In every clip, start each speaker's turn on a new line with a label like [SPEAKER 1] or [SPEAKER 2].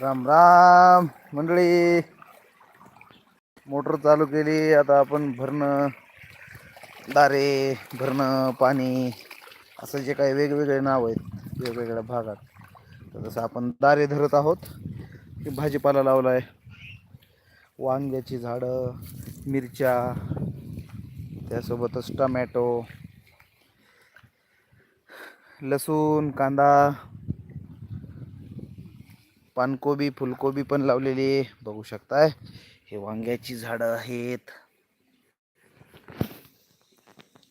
[SPEAKER 1] राम राम. मंडळी मोटर चालू केली. आता आपण भरणं दारे भरणं पाणी असं जे काही वेगवेगळे नाव आहेत वेगवेगळ्या भागात. तर जसं आपण दारे धरत आहोत. की भाजीपाला लावला आहे वांग्याची झाडं मिरच्या त्यासोबतच टमॅटो लसूण कांदा पानकोबी फुलकोबी पण लावलेली आहे. बघू शकताय. हे वांग्याची झाडं आहेत.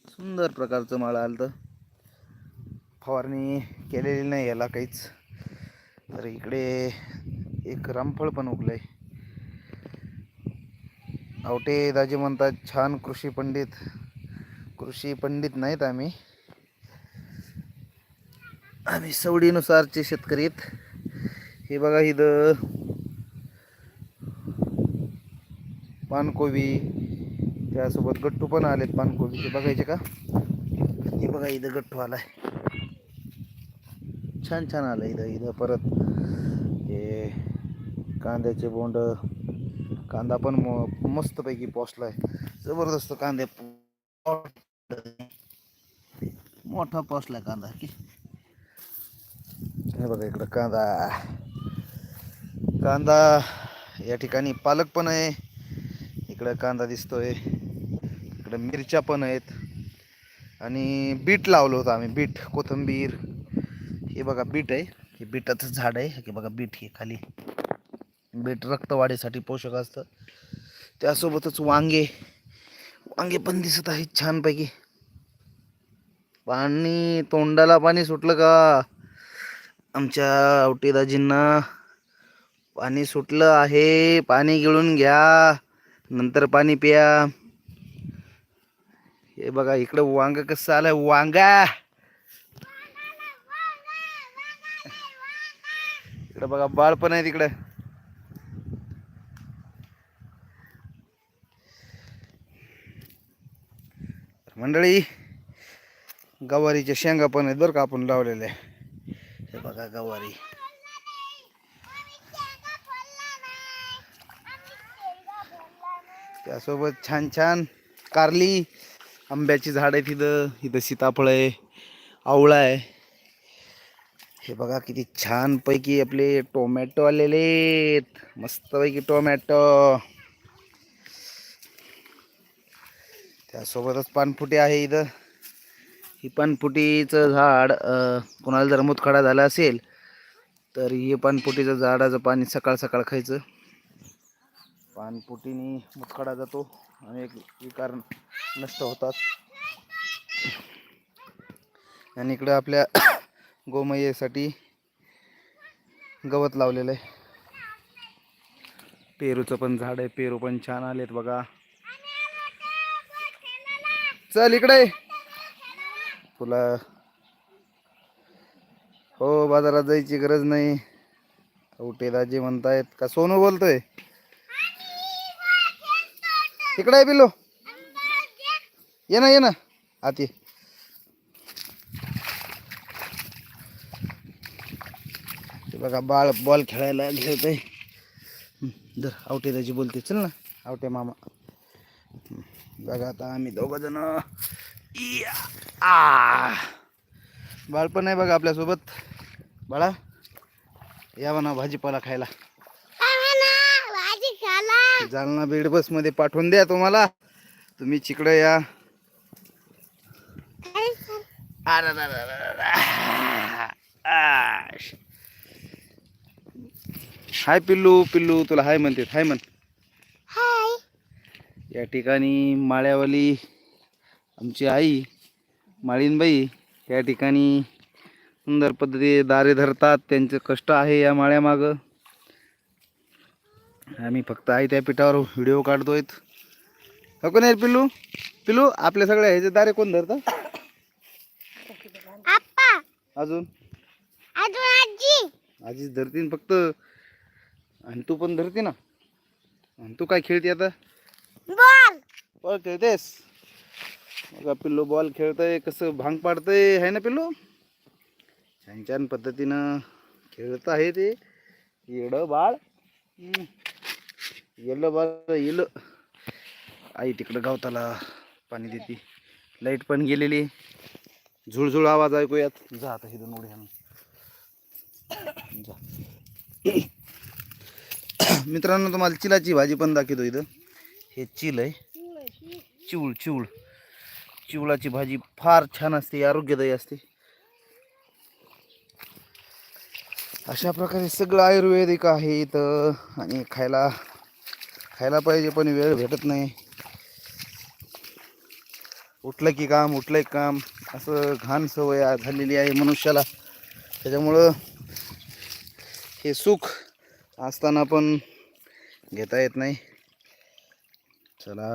[SPEAKER 1] सुंदर प्रकारचं माळ आलं फवारणी केलेली नाही याला काहीच. तर इकडे एक रामफळ पण उगलंय. आवटे दाजी म्हणतात छान कृषी पंडित. कृषी पंडित नाहीत आम्ही. आम्ही सवडीनुसारचे शेतकरी आहेत. हे बघा इथं. पानकोबी. त्यासोबत गट्टू पण आलेत पानकोबीचे बघायचे का? हे बघा इथं गट्टू आलाय. छान छान आलं इथं इथं परत. हे कांद्याचे बोंड. कांदा पण म मस्तपैकी पोचलाय जबरदस्त कांदे. मोठा पोचलाय कांदा. की हे बघा इकडं कांदा. कांदा या ठिकाणी पालक पण आहे. इकडं कांदा दिसतोय. इकडं मिरच्या पण आहेत. आणि बीट लावलं होतं आम्ही बीट कोथिंबीर. हे बघा बीट आहे. हे बीटाचं झाड आहे. हे बघा बीट हे खाली. बीट रक्तवाढीसाठी पोषक असतं. त्यासोबतच वांगे. वांगे पण दिसत आहेत छानपैकी. पाणी तोंडाला पाणी सुटलं का? आमच्या आवटेदाजींना पाणी सुटलं आहे. पाणी गिळून घ्या. नंतर पाणी प्या. हे बघा इकडं वांग कसं आलंय. वांगा! इकडं बघा बाळ पण आहे तिकडं. मंडळी गवारीच्या शेंगा पण आहेत बरं का आपण लावलेल्या हे बघा गवारी. त्यासोबत छान छान कारली आंब्याची झाड आहे तिथं इथं सीताफळ आहे आवळा आहे. हे बघा किती छान पैकी आपले टोमॅटो आलेले आहेत. मस्तपैकी टोमॅटो. त्यासोबतच पानफुटी आहे इथं. ही पानफुटीचं झाड कोणाला जर मुतखडा झाला असेल तर हे पानफुटीचं झाडाचं पाणी सकाळ सकाळ खायचं. पानपुटीने मुतखडा जातो आणि एक विकार नष्ट होतात. आणि इकडं आपल्या गोमयेसाठी गवत लावलेलं आहे. पेरूचं पण झाड आहे. पेरू पण छान आलेत बघा. चल इकडे. तुला हो बाजारात जायची गरज नाही. औटे दाजी म्हणतायत. का सोनू बोलतोय? इकडे आहे बिलो ये ना ये ना. आत. ये ते बघा बाळ बॉल खेळायला घेत आहे जर आवटे त्याची बोलते. चल ना आवटे मामा. बघा आता आम्ही दोघं जण. आ. बाळ पण आहे बघा आपल्यासोबत. बाळा या म्हणा भाजीपाला खायला. जालना बीड बसमध्ये पाठवून द्या तुम्हाला. तुम्ही चिकडे या. हाय पिल्लू पिल्लू तुला हाय म्हणते हाय म्हण.
[SPEAKER 2] हाय.
[SPEAKER 1] या ठिकाणी माळ्यावाली आमची आई माळीनबाई या ठिकाणी सुंदर पद्धती दारे धरतात. त्यांचं कष्ट आहे या माळ्यामागं. आम्ही फक्त आई त्या पिठावर व्हिडिओ काढतोय. हो कोण आहे पिल्लू? पिल्लू आपल्या सगळ्या ह्याचे दारे कोण
[SPEAKER 2] आप्पा.
[SPEAKER 1] अजून?
[SPEAKER 2] अजून आजी.
[SPEAKER 1] आजीच धरतीन फक्त. आणि तू पण धरते ना. आणि तू काय खेळते आता?
[SPEAKER 2] बॉल.
[SPEAKER 1] बॉल खेळतेस? बघा पिल्लू बॉल खेळतंय कसं भांग पाडतंय आहे ना पिल्लू? छान छान पद्धतीनं खेळत आहे ते. येड बाळ. येलं बा येलं. आई तिकडं गावताला पाणी देते. लाइट पण गेलेली. झुळझुळ आवाज ऐकूयात. जा आता इथून उड्या जा. मित्रांनो तुम्हाला चिलाची भाजी पण दाखवतो इथं. हे चिल आहे. चिवळ चिवळ. चिवळाची भाजी फार छान असते आरोग्यदायी असते. अशा प्रकारे सगळं आयुर्वेदिक आहे इथं. आणि खायला खायला पाहिजे पण वेळ भेटत नाही. उठलं की काम उठलं की काम असं घाण सवय झालेली आहे मनुष्याला. त्याच्यामुळं हे सुख असताना पण घेता येत नाही. चला.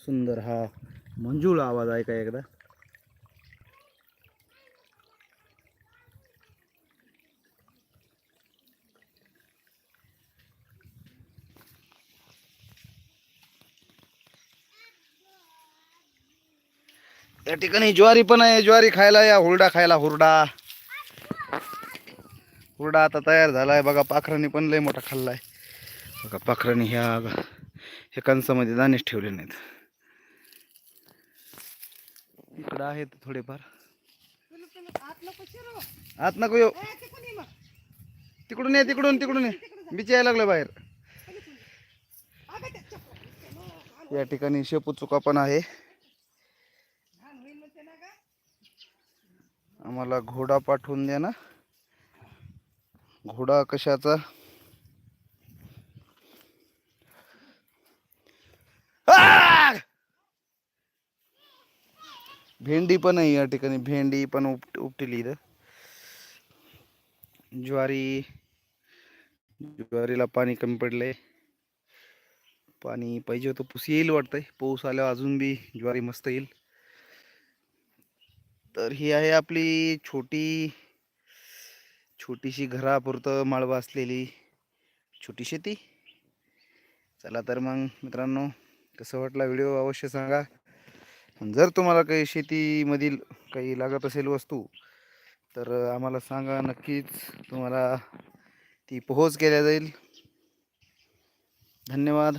[SPEAKER 1] सुंदर हा मंजूळ आवाज ऐका एकदा. या ठिकाणी ज्वारी पण आहे. ज्वारी खायला या हुरडा खायला हुरडा. हुरडा आता तयार झालाय. बघा पाखरांनी पण लय मोठा खाल्लाय. बघा पाखरांनी ह्या हे कंसामध्ये दाणेच ठेवले नाहीत. इकडं आहेत थोडेफार. आत नको येऊ. तिकडून ये तिकडून तिकडून ये. बीच यायला लागलं बाहेर. या ठिकाणी शेपू चुका पण आहे. आम्हाला घोडा पाठवून द्या ना. घोडा कशाचा? भेंडी पण आहे या ठिकाणी. भेंडी पण उपट उपटली इथं. ज्वारी ज्वारीला पाणी कमी पडलंय. पाणी पाहिजे होतं पुस येईल वाटतंय. पाऊस आल्यावर अजून बी ज्वारी मस्त येईल. तर ही आहे आपली छोटी छोटीशी घरापुरतं माळवा असलेली छोटी शेती. चला तर मग मित्रांनो कसं वाटला व्हिडिओ अवश्य सांगा. जर तुम्हाला काही शेतीमधील काही लागत असेल वस्तू तर आम्हाला सांगा. नक्कीच तुम्हाला ती पोहोच केल्या जाईल. धन्यवाद.